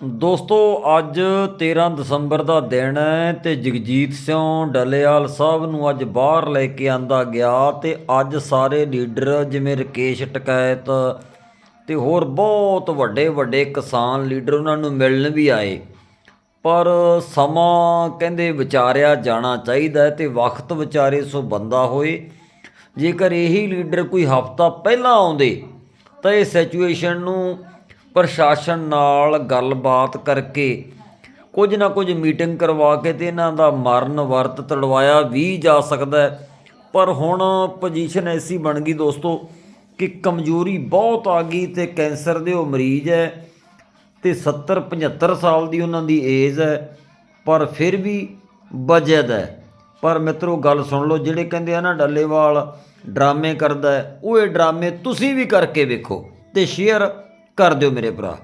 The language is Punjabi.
ਦੋਸਤੋ, ਅੱਜ 13 ਦਸੰਬਰ ਦਾ ਦਿਨ ਹੈ ਤੇ ਜਗਜੀਤ ਸਿੰਘ ਡੱਲੇਵਾਲ ਸਾਹਿਬ ਨੂੰ ਅੱਜ ਬਾਹਰ ਲੈ ਕੇ ਆਂਦਾ ਗਿਆ ਤੇ ਅੱਜ ਸਾਰੇ ਲੀਡਰ ਜਿਵੇਂ ਰਕੇਸ਼ ਟਕੈਤ ਤੇ ਹੋਰ ਬਹੁਤ ਵੱਡੇ ਵੱਡੇ ਕਿਸਾਨ ਲੀਡਰ ਉਹਨਾਂ ਨੂੰ ਮਿਲਣ ਵੀ ਆਏ। ਪਰ ਸਮਾਂ ਕਹਿੰਦੇ ਵਿਚਾਰਿਆ ਜਾਣਾ ਚਾਹੀਦਾ ਹੈ ਤੇ ਵਕਤ ਵਿਚਾਰੇ ਸੋ ਬੰਦਾ ਹੋਏ। ਜੇਕਰ ਇਹੀ ਲੀਡਰ ਕੋਈ ਹਫਤਾ ਪਹਿਲਾਂ ਆਉਂਦੇ ਤਾਂ ਇਹ ਸਿਚੁਏਸ਼ਨ ਨੂੰ ਪ੍ਰਸ਼ਾਸਨ ਨਾਲ ਗੱਲਬਾਤ ਕਰਕੇ ਕੁਝ ਨਾ ਕੁਝ ਮੀਟਿੰਗ ਕਰਵਾ ਕੇ ਤੇ ਇਹਨਾਂ ਦਾ ਮਰਨ ਵਰਤ ਤੜਵਾਇਆ ਵੀ ਜਾ ਸਕਦਾ ਹੈ। ਪਰ ਹੁਣ ਪੋਜੀਸ਼ਨ ਐਸੀ ਬਣ ਗਈ ਦੋਸਤੋ ਕਿ ਕਮਜ਼ੋਰੀ ਬਹੁਤ ਆ ਗਈ ਤੇ ਕੈਂਸਰ ਦੇ ਉਹ ਮਰੀਜ਼ ਹੈ ਤੇ 70 75 ਸਾਲ ਦੀ ਉਹਨਾਂ ਦੀ ਏਜ ਹੈ, ਪਰ ਫਿਰ ਵੀ ਬਜਦ ਹੈ। ਪਰ ਮਿੱਤਰੋ ਗੱਲ ਸੁਣ ਲਓ, ਜਿਹੜੇ ਕਹਿੰਦੇ ਆ ਨਾ ਡੱਲੇਵਾਲ ਡਰਾਮੇ ਕਰਦਾ ਉਹ ਇਹ ਡਰਾਮੇ ਤੁਸੀਂ ਵੀ ਕਰਕੇ ਵੇਖੋ ਤੇ ਸ਼ੇਅਰ ਕਰ ਦਿਓ ਮੇਰੇ ਭਰਾ।